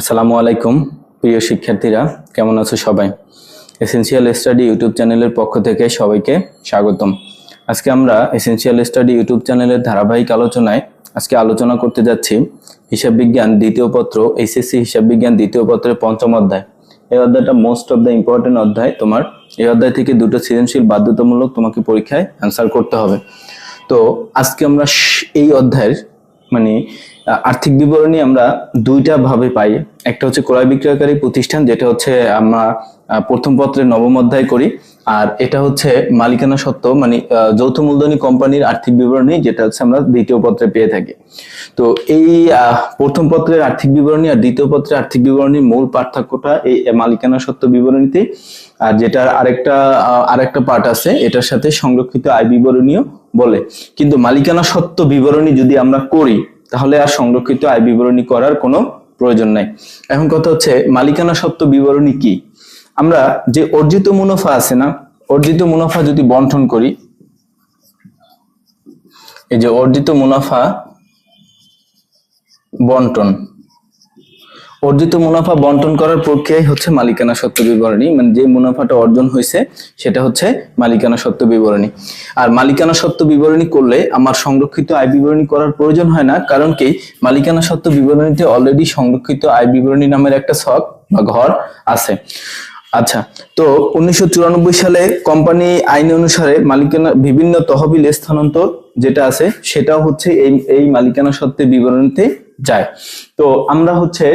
আসসালামু আলাইকুম, প্রিয় শিক্ষার্থীরা, কেমন আছো সবাই? এসেনশিয়াল স্টাডি ইউটিউব চ্যানেলের পক্ষ থেকে সবাইকে স্বাগতম। আজকে আমরা এসেনশিয়াল স্টাডি ইউটিউব চ্যানেলের ধারাবাহিক আলোচনায় আজকে আলোচনা করতে যাচ্ছি হিসাব বিজ্ঞান দ্বিতীয় পত্র এইচএসসি হিসাব বিজ্ঞান দ্বিতীয় পত্রের পঞ্চম অধ্যায়। এই অধ্যায়টা মোস্ট অফ দ্য ইম্পর্টেন্ট অধ্যায়। তোমার এই অধ্যায় থেকে দুটো সৃজনশীল বাধ্যতামূলক তোমাকে পরীক্ষায় অ্যান্সার করতে হবে। তো আজকে আমরা এই অধ্যায়ের মানে আর্থিক বিবরণী আমরা দুইটা ভাবে পাই। একটা হচ্ছে ক্রয় বিক্রয়কারী প্রতিষ্ঠান, যেটা হচ্ছে আমরা প্রথম পত্রে নবম অধ্যায় করি। আর এটা হচ্ছে মালিকানা সত্ত্ব মানে যৌথ মূলধনী কোম্পানির আর্থিক বিবরণী, যেটা হচ্ছে আমরা দ্বিতীয় পত্রে পেয়ে থাকি। তো এই প্রথম পত্রের আর্থিক বিবরণী আর দ্বিতীয় পত্রের আর্থিক বিবরণীর মূল পার্থক্যটা এই মালিকানা সত্ত্ব বিবরণীতে। আর যেটার আরেকটা আরেকটা পার্ট আছে, এটার সাথে সংরক্ষিত আয় বিবরণীও বলে। কিন্তু মালিকানা সত্ত্ব বিবরণী যদি আমরা করি তাহলে আর সংরক্ষিত আয় বিবরণী করার কোনো প্রয়োজন নাই। এখন কথা হচ্ছে, মালিকানা সত্ত্ব বিবরণী কি? আমরা যে অর্জিত মুনাফা আছে না, অর্জিত মুনাফা যদি বন্টন করি, এই যে অর্জিত মুনাফা বন্টন অর্জিত মুনাফা বন্টন করার প্রক্রিয়াই হচ্ছে মালিকানা সত্ত্ব বিবরণী। মানে যে মুনাফাটা অর্জন হয়েছে, সেটা হচ্ছে মালিকানা সত্ত্ব বিবরণী। আর মালিকানা সত্ত্ব বিবরণী করলে আমার সংরক্ষিত আয় বিবরণী করার প্রয়োজন হয় না, কারণ কি? মালিকানা সত্ত্ব বিবরণীতে অলরেডি সংরক্ষিত আয় বিবরণী নামের একটা ছক বা ঘর আছে। আচ্ছা তো উনিশশো চুরানব্বই সালে কোম্পানি আইন অনুসারে মালিকানা বিভিন্ন তহবিল স্থানান্তর যেটা আছে, সেটাও হচ্ছে এই এই মালিকানা সত্ত্বের বিবরণীতে যায়। তো আমরা হচ্ছে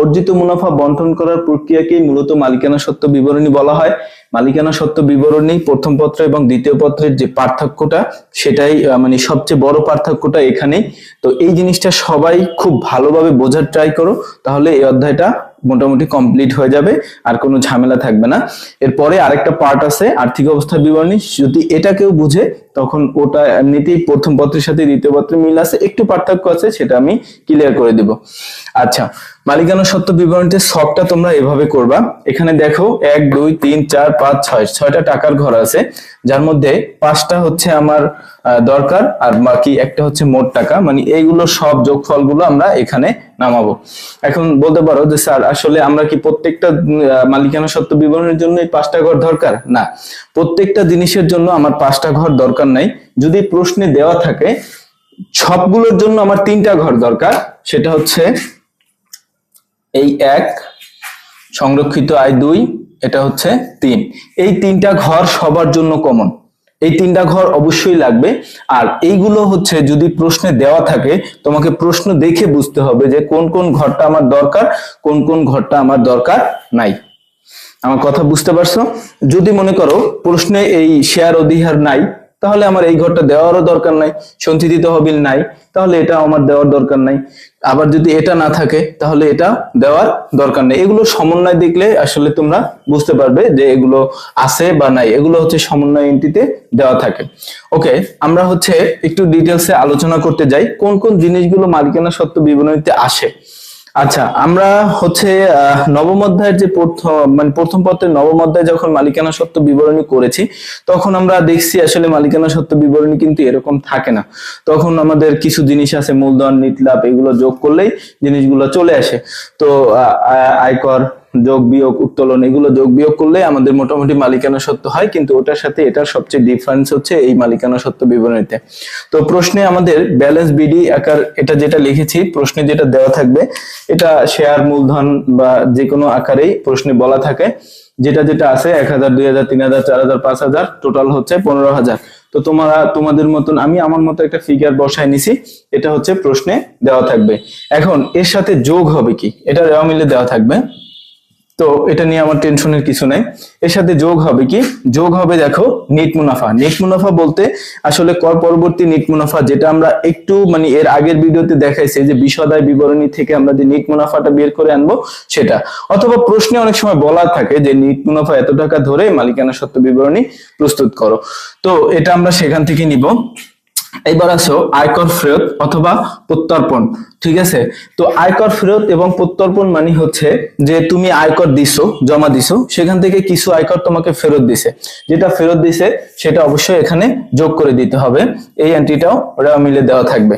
অর্জিত মুনাফা বন্টন করার প্রক্রিয়াকেই মূলত মালিকানা সত্ত্ব বিবরণী বলা হয়। মালিকানা সত্ত্ব বিবরণী প্রথম পত্র এবং দ্বিতীয় পত্রের যে পার্থক্যটা, সেটাই মানে সবচেয়ে বড় পার্থক্যটা এখানেই। তো এই জিনিসটা সবাই খুব ভালোভাবে বোঝার ট্রাই করো, তাহলে এই অধ্যায়টা মোটামুটি কমপ্লিট হয়ে যাবে, আর কোনো ঝামেলা থাকবে না। এরপরে আরেকটা পার্ট আছে, আর্থিক অবস্থা বিবরণী। যদি এটা কেউ বুঝে, তখন ওটা এমনিতেই প্রথম পত্রের সাথে দ্বিতীয় পত্রে মিল আছে। একটু পার্থক্য আছে, সেটা আমি ক্লিয়ার করে দিব। আচ্ছা মালিকানা সত্ত্ব বিবরণীতে সবটা তোমরা এভাবে করবা। এখানে দেখো, এক, দুই, তিন, চার, পাঁচ, ছয়, ছয়টা টাকার ঘর আছে, যার মধ্যে পাঁচটা হচ্ছে আমার দরকার আর বাকি একটা হচ্ছে মোট টাকা। মানে এইগুলো সব যোগফলগুলো আমরা এখানে নামাবো। এখন বলতে পারো যে, স্যার, আসলে আমরা কি প্রত্যেকটা মালিকানা সত্ত্ব বিবরণের জন্য এই পাঁচটা ঘর দরকার? না। প্রত্যেকটা জিনিসের জন্য আমার পাঁচটা ঘর দরকার নাই। যদি প্রশ্নে দেওয়া থাকে, সবগুলোর জন্য আমার তিনটা ঘর দরকার, সেটা হচ্ছে এই এক, সংরক্ষিত আয় দুই, এটা হচ্ছে তিন। এই তিনটা ঘর সবার জন্য কমন এই তিনটা ঘর অবশ্যই লাগবে। আর এইগুলো হচ্ছে যদি প্রশ্নে দেওয়া থাকে, তোমাকে প্রশ্ন দেখে বুঝতে হবে যে কোন কোন ঘরটা আমার দরকার, কোন কোন ঘরটা আমার দরকার নাই। আমার কথা বুঝতে পারছ? যদি মনে করো প্রশ্নে এই শেয়ার অধিহার নাই তাহলে আমার এই ঘরটা দেওয়ারও দরকার নাই, সঞ্চিত তহবিল নাই, তাহলে এটা আমার দেওয়ার দরকার নাই। আবার যদি এটা না থাকে, তাহলে এটা দেওয়ার দরকার নেই। এগুলো সমন্বয় দেখলে আসলে তোমরা বুঝতে পারবে যে এগুলো আছে বা নাই। এগুলো হচ্ছে সমন্বয় এন্ট্রিতে দেওয়া থাকে। ওকে, আমরা হচ্ছে একটু ডিটেলসে আলোচনা করতে যাই। কোন কোন জিনিসগুলো মালিকানা সত্ত্ব বিবরণীতে আসে? আচ্ছা আমরা হচ্ছে নবম অধ্যায়ের যে প্রথম মানে প্রথম পত্রের নবম অধ্যায় যখন মালিকানা সত্ত্ব বিবরণী করেছি, তখন আমরা দেখছি আসলে মালিকানা সত্ত্ব বিবরণী কিন্তু এরকম থাকে না। তখন আমাদের কিছু জিনিস আছে, মূলধন নিতলাপ এগুলো যোগ করলেই জিনিসগুলো চলে আসে। তো আয়কর যোগ বিয়োগ, উত্তোলন, এগুলো যোগ বিয়োগ করলে আমাদের মোটামুটি মালিকানা সত্ত্ব হয়, কিন্তু ওটার সাথে এটার সবচেয়ে ডিফারেন্স হচ্ছে এই মালিকানা সত্ত্ব বিবরণীতে। তো প্রশ্নে আমাদের ব্যালেন্স বিডি আকার, এটা যেটা লিখেছি, প্রশ্নে যেটা দেওয়া থাকবে, এটা শেয়ার মূলধন বা যে কোনো আকারেই প্রশ্নে বলা থাকে। যেটা যেটা আছে, এক হাজার, দুই হাজার, তিন হাজার, চার হাজার, পাঁচ হাজার টোটাল হচ্ছে পনেরো হাজার। তো তোমরা, তোমাদের মতন, আমি আমার মতো একটা ফিগার বসায় নিছি, এটা হচ্ছে প্রশ্নে দেওয়া থাকবে। এখন, এর সাথে যোগ হবে কি? এটা দেওয়া মিলে দেওয়া থাকবে। তো এটা নিয়ে আমার টেনশনের কিছু নাই। এর সাথে যোগ হবে কি? যোগ হবে দেখো নেট মুনাফা। নেট মুনাফা বলতে আসলে কর পরবর্তী নেট মুনাফা যেটা আমরা একটু মানে এর আগের ভিডিওতে দেখাইছি যে বিশদায় বিবরণী থেকে আমরা যে নেট মুনাফাটা বের করে আনব সেটা। অথবা প্রশ্নে অনেক সময় বলা থাকে যে নেট মুনাফা এত টাকা ধরে মালিকানা সত্ত্ব বিবরণী প্রস্তুত করো। তো এটা আমরা সেখান থেকে নিব। এবার আসো আয়কর ফেরত অথবা প্রত্যর্পণ, ঠিক আছে? তো আয়কর ফেরত এবং প্রত্যর্পণ মানে হচ্ছে যে তুমি আয়কর দিছো, জমা দিছো, সেখান থেকে কিছু আয়কর তোমাকে ফেরত দিছে। যেটা ফেরত দিছে, সেটা অবশ্যই এখানে যোগ করে দিতে হবে। এই এন্ট্রিটাও ওরা মিলে দেওয়া থাকবে।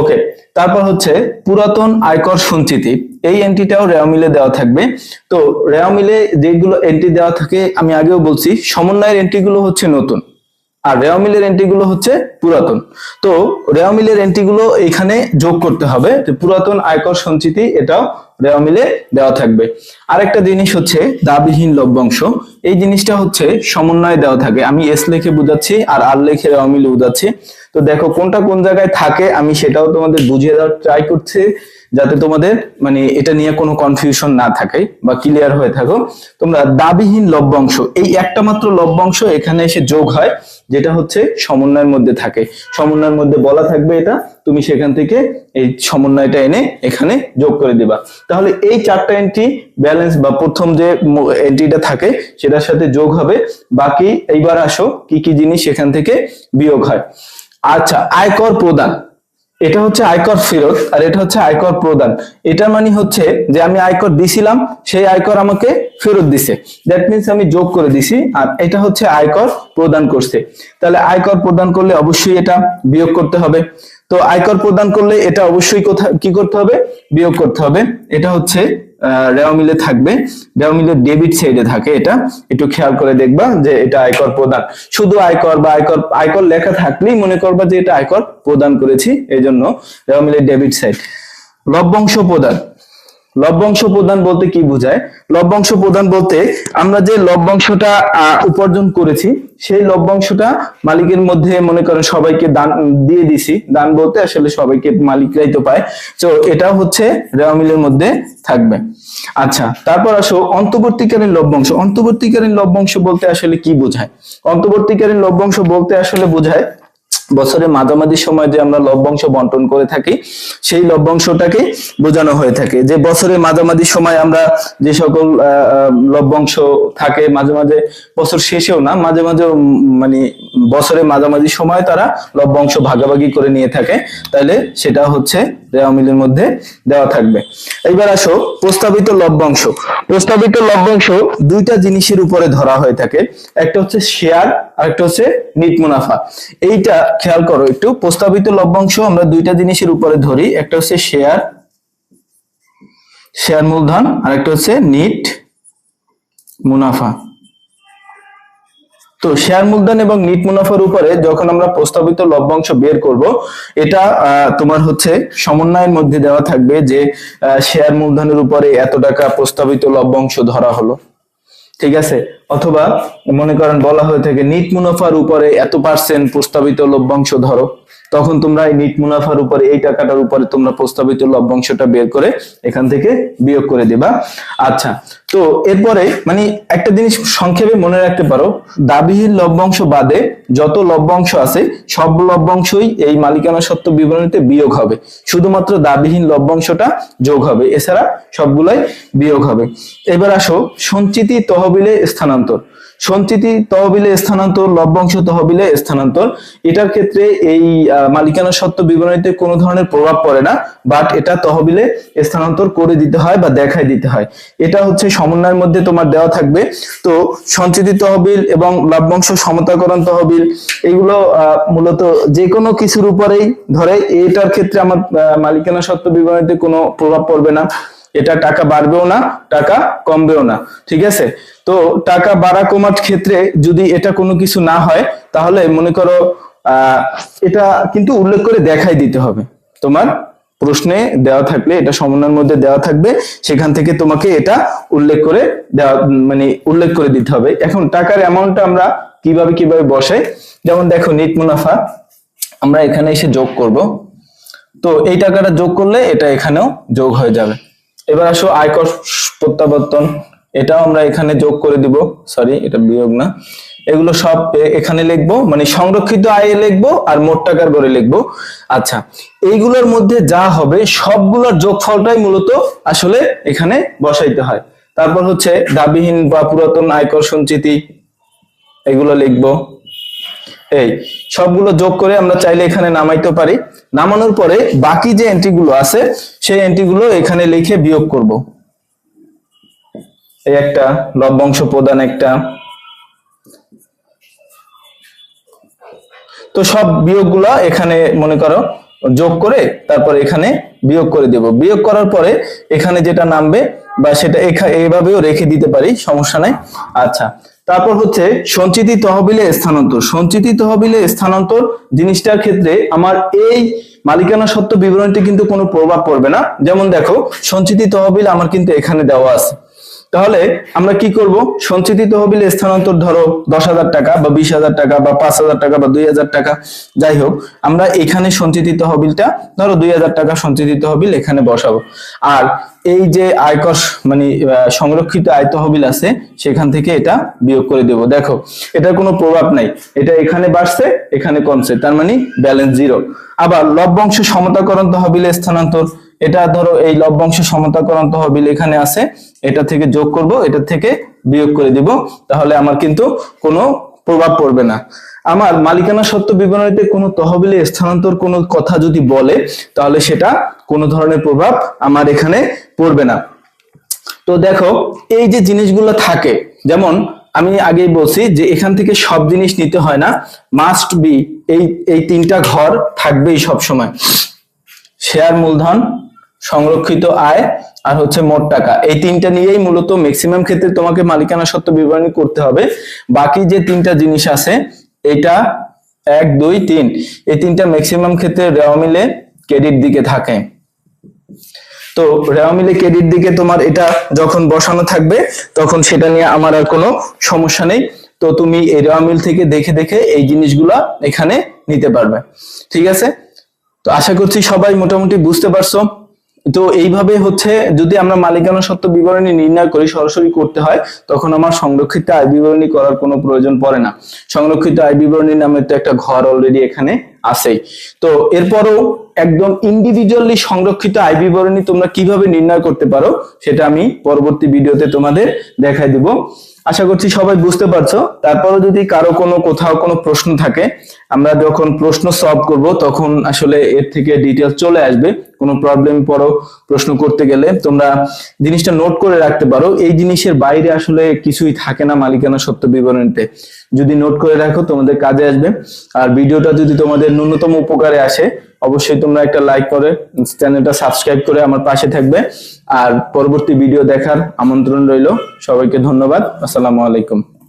ওকে, তারপর হচ্ছে পুরাতন আয়কর সঞ্চিতি। এই এন্ট্রিটাও রেওয়া মিলে দেওয়া থাকবে। তো রেওয়া মিলে যেগুলো এন্ট্রি দেওয়া থাকে, আমি আগেও বলছি, সমন্বয়ের এন্ট্রিগুলো হচ্ছে নতুন। আর রেওয়া মিলের এন্ট্রিগুলো হচ্ছে পুরাতন। তো রেওয়া মিলের এন্ট্রিগুলো এখানে যোগ করতে হবে পুরাতন আয়কর সঞ্চিতি এটাও রেওয়া মিলে দেওয়া থাকবে। আরেকটা জিনিস হচ্ছে দাবিহীন লভ্যাংশ। এই জিনিসটা হচ্ছে সমন্বয়ে দেওয়া থাকে। আমি এস লেখে বুঝাচ্ছি আর আর লেখে রেওয়া মিলে বুঝাচ্ছি তো দেখো কোনটা কোন জায়গায় থাকে আমি সেটাও তোমাদের বুঝিয়ে দেওয়ার ট্রাই করছি। যাতে তোমাদের মানে এটা নিয়ে কোনো কনফিউশন না থাকে বা ক্লিয়ার হয়ে থাকো। তোমরা দাবিহীন লভ্যাংশ, এই একটা মাত্র লভ্যাংশ এখানে এসে যোগ হয়, যেটা হচ্ছে সমন্বয়ের মধ্যে থাকে। সমন্বয়ের মধ্যে বলা থাকবে এটা, তুমি সেখান থেকে এই সমন্বয়টা এনে এখানে যোগ করে দিবা। তাহলে এই চারটা এন্ট্রি ব্যালেন্স বা প্রথম যে এন্ট্রিটা থাকে, সেটার সাথে যোগ হবে। বাকি এইবার আসো, কি কি জিনিস সেখান থেকে বিয়োগ হয়। আচ্ছা আয়কর প্রদান। এটা হচ্ছে আয়কর ফেরত আর এটা হচ্ছে আয়কর প্রদান। এটা মানে হচ্ছে যে আমি আয়কর দিছিলাম, সেই আয়কর আমাকে ফেরত দিছে। দ্যাট মিনস আমি যোগ করে দিছি আর এটা হচ্ছে আয়কর প্রদান করছে। তাহলে আয়কর প্রদান করলে অবশ্যই এটা বিয়োগ করতে হবে। তো আয়কর প্রদান করলে এটা অবশ্যই কোথায়, কি করতে হবে? বিয়োগ করতে হবে। এটা হচ্ছে রেওয়া মিলে থাকবে। রেওয়া মিলে ডেবিট সাইডে থাকে এটা। একটু খেয়াল করে দেখবা যে এটা আয়কর প্রদান। শুধু আয়কর বা আয়কর আয়কর লেখা থাকলেই মনে করবা যে এটা আয়কর প্রদান করেছি এই জন্য রেওয়া মিলে ডেবিট সাইড লভ্যাংশ প্রদান। লভ্যাংশ প্রদান বলতে কি বোঝায়? লভ্যাংশ প্রদান বলতে আমরা যে লভ্যাংশটা উপার্জন করেছি, সেই লভ্যাংশটা মালিকের মধ্যে মনে করেন সবাইকে দান, দিয়ে দিছি। দান বলতে আসলে সবাইকে মালিকরাই তো পায়। তো এটা হচ্ছে রেওয়া মিলের মধ্যে থাকবে। আচ্ছা তারপর আসো অন্তর্বর্তীকালীন লভ্যাংশ। অন্তর্বর্তীকালীন লভ্যাংশ বলতে আসলে কি বোঝায়? অন্তর্বর্তীকালীন লভ্যাংশ বলতে আসলে বোঝায় বছরের মাঝামাঝি সময় যে আমরা লভ্যাংশ বন্টন করে থাকি, সেই লভ্যাংশটাকে বোঝানো হয়ে থাকে। যে বছরের মাঝামাঝি সময় আমরা যে সকল লভ্যাংশ থাকে, মাঝে মাঝে বছর শেষেও না, মাঝে মাঝে মানে বছরের মাঝামাঝি সময় তারা লভ্যাংশ ভাগাভাগি করে নিয়ে থাকে, তাহলে সেটা হচ্ছে রেওয়া মিলের মধ্যে দেওয়া থাকবে। এইবার আসো, প্রস্তাবিত লভ্যাংশ। প্রস্তাবিত লভ্যাংশ দুইটা জিনিসের উপরে ধরা হয়ে থাকে, একটা হচ্ছে শেয়ার আর একটা হচ্ছে নিট মুনাফা। এইটা খেয়াল করো, একটু প্রস্তাবিত লভ্যাংশ আমরা দুইটা জিনিসের উপরে ধরি, একটা হচ্ছে শেয়ার শেয়ার মূলধন, আর একটা হচ্ছে নিট মুনাফা। তো শেয়ার মূলধন এবং নিট মুনাফার উপরে যখন আমরা প্রস্তাবিত লভ্যাংশ বের করব, এটা তোমার হচ্ছে সমন্বয়ের মধ্যে দেওয়া থাকবে যে শেয়ার মূলধনের উপরে এত টাকা প্রস্তাবিত লভ্যাংশ ধরা হলো। ঠিক আছে? অথবা মনে করেন বলা হয়ে থাকে, নিট মুনাফার উপরে এত পার্সেন্ট প্রস্তাবিত লভ্যাংশ ধরো। তখন তোমরা এই নিট মুনাফার উপরে, এই টাকাটার উপরে তোমরা প্রস্তাবিত লভ্যাংশটা বের করে এখান থেকে বিয়োগ করে দিবা। আচ্ছা তো এরপরে মানে একটা জিনিস সংক্ষেপে মনে রাখতে পারো, দাবিহীন লভ্যাংশ বাদে যত লভ্যাংশ আছে, সব লভ্যাংশই এই মালিকানা সত্ত্ব বিবরণীতে বিয়োগ হবে। শুধুমাত্র দাবিহীন লভ্যাংশটা যোগ হবে, এছাড়া সবগুলাই বিয়োগ হবে। এবার আসো, সঞ্চিতি তহবিলে স্থানান্তর। সঞ্চিতি তহবিলে স্থানান্তর, লভ্যাংশ তহবিলে স্থানান্তর, এটার ক্ষেত্রে এই মালিকানা সত্ত্ব বিবরণীতে কোনো ধরনের প্রভাব পড়ে না বাট এটা তহবিলে স্থানান্তর করে দিতে হয় বা দেখাই দিতে হয়। এটা হচ্ছে সমন্বয়ের মধ্যে তোমার দেওয়া থাকবে। তো সঞ্চিতি তহবিল এবং লভ্যাংশ সমতাকরণ তহবিল, এগুলো মূলত যে কোনো কিছুর উপরেই ধরে, এটার ক্ষেত্রে আমার মালিকানা সত্ত্ব বিবরণীতে কোনো প্রভাব পড়বে না। এটা টাকা বাড়বেও না, টাকা কমবেও না, ঠিক আছে? তো টাকা বাড়া কমার ক্ষেত্রে যদি এটা কোনো কিছু না হয়, তাহলে মনে করো এটা কিন্তু উল্লেখ করে দেখাই দিতে হবে তোমার। প্রশ্নে দেওয়া থাকলে, এটা সমন্বয়ের মধ্যে দেওয়া থাকবে, সেখান থেকে তোমাকে এটা উল্লেখ করে দেওয়া মানে উল্লেখ করে দিতে হবে। এখন টাকার অ্যামাউন্টটা আমরা কীভাবে কীভাবে বসাই? যেমন দেখো নিট মুনাফা, আমরা এখানে এসে যোগ করব। তো এই টাকাটা যোগ করলে এটা এখানেও যোগ হয়ে যাবে। এবার আসো, আয়কর প্রত্যাবর্তন। এটাও আমরা এখানে যোগ করে দিব। সরি এটা বিয়োগ না। এগুলো সব এখানে লিখব মানে সংরক্ষিত আয়ে লিখব আর মোট টাকার করে লিখব। আচ্ছা এইগুলোর মধ্যে যা হবে সবগুলোর যোগফলটাই মূলত আসলে এখানে বসাইতে হয়। তারপর হচ্ছে দাবিহীন বা পুরাতন আয়কর সঞ্চিতি, এগুলো লিখব। এই সবগুলো যোগ করে আমরা চাইলে এখানে নামাইতে পারি। নামানোর পরে বাকি যে এন্ট্রি গুলো আছে, সেই এন্ট্রি গুলো এখানে লিখে বিয়োগ করব। এই একটা লভ্যাংশ প্রদান একটা তো সব বিয়োগ এখানে, মনে করো, যোগ করে তারপর এখানে বিয়োগ করে দেব। বিয়োগ করার পরে এখানে যেটা নামবে বা সেটা এইভাবেও রেখে দিতে পারি, সমস্যা নাই। আচ্ছা তারপর হচ্ছে সঞ্চিতি তহবিলে স্থানান্তর। সঞ্চিতি তহবিলে স্থানান্তর জিনিসটার ক্ষেত্রে আমার এই মালিকানা সত্ত্ব বিবরণীতে কিন্তু কোনো প্রভাব পড়বে না। যেমন দেখো, সঞ্চিতি তহবিল আমার কিন্তু এখানে দেওয়া আছে। তাহলে আমরা কি করব? সঞ্চিতি তহবিলে স্থানান্তর ধরো দশ হাজার টাকা বা বিশ হাজার টাকা বা পাঁচ হাজার টাকা বা দুই হাজার টাকা। যাই হোক, আমরা এখানে সঞ্চিতি তহবিলটা ধরো দুই হাজার টাকা সঞ্চিতি তহবিল এখানে বসাবো। আর এই যে আয়কর মানে সংরক্ষিত আয় তহবিল আছে, সেখান থেকে এটা বিয়োগ করে দেব। দেখো, এটার কোনো প্রভাব নাই। এটা এখানে বাড়ছে, এখানে কমছে, তার মানে ব্যালেন্স জিরো। আবার লভ্যাংশ সমতাকরণ তহবিলে স্থানান্তর এটা ধরো এই লভ্যাংশ সমতাকরণ তহবিল এখানে আছে। এটা থেকে যোগ করব, এটা থেকে বিয়োগ করে দিব। তাহলে আমার কিন্তু কোনো প্রভাব পড়বে না। আমার মালিকানা সত্ত্ব বিবরণীতে কোনো তহবিলে স্থানান্তর কোনো কথা যদি বলে, তাহলে সেটা কোনো ধরনের প্রভাব আমার এখানে পড়বে না। তো দেখো, এই যে জিনিসগুলো থাকে, যেমন আমি আগেই বলছি যে এখান থেকে সব জিনিস নিতে হয় না। মাস্ট বি এই এই তিনটা ঘর থাকবেই সব সময় শেয়ার মূলধন সংরক্ষিত আয় আর হচ্ছে মোট টাকা। এই তিনটা নিয়েই মূলত ম্যাক্সিমাম ক্ষেত্রে তোমাকে মালিকানা সত্ত্ব বিবরণী করতে হবে। বাকি যে তিনটা জিনিস আছে, এটা এক, দুই, তিন, এই তিনটা ম্যাক্সিমাম ক্ষেত্রে রেওয়া মিলে ক্রেডিট দিকে থাকে। তো রেওয়া মিলে ক্রেডিট দিকে তোমার এটা যখন বসানো থাকবে, তখন সেটা নিয়ে আমার আর কোনো সমস্যা নেই। তো তুমি এই রেওয়া মিল থেকে দেখে দেখে এই জিনিসগুলা এখানে নিতে পারবে। ঠিক আছে? তো আশা করছি সবাই মোটামুটি বুঝতে পারছ। তো এইভাবে হচ্ছে যদি আমরা মালিকানা সত্ত্ব বিবরণী নির্ণয় করি, সরাসরি করতে হয়, তখন আমার সংরক্ষিত আয় বিবরণী করার কোনো প্রয়োজন পড়ে না। সংরক্ষিত আয় বিবরণী নামে তো একটা ঘর অলরেডি এখানে আছেই। তো এরপরও একদম ইন্ডিভিজুয়ালি সংরক্ষিত আয় বিবরণী তোমরা কীভাবে নির্ণয় করতে পারো, সেটা আমি পরবর্তী ভিডিওতে তোমাদের দেখাই দিব। আশা করছি সবাই বুঝতে পারছ। তারপরও যদি কারও কোনো কোথাও কোনো প্রশ্ন থাকে, আমরা যখন প্রশ্ন সলভ করব, তখন আসলে এর থেকে ডিটেলস চলে আসবে। কোনো প্রবলেম পড়ো, প্রশ্ন করতে গেলে তোমরা জিনিসটা নোট করে রাখতে পারো। এই জিনিসের বাইরে আসলে কিছুই থাকে না মালিকানা সত্য বিবরণীতে। যদি নোট করে রাখো, তোমাদের কাজে আসবে। আর ভিডিওটা যদি তোমাদের ন্যূনতম উপকারে আসে, অবশ্যই তোমরা একটা লাইক করে চ্যানেলটা সাবস্ক্রাইব করে আমার পাশে থাকবে। আর পরবর্তী ভিডিও দেখার আমন্ত্রণ রইল। সবাইকে ধন্যবাদ। আসসালামু আলাইকুম।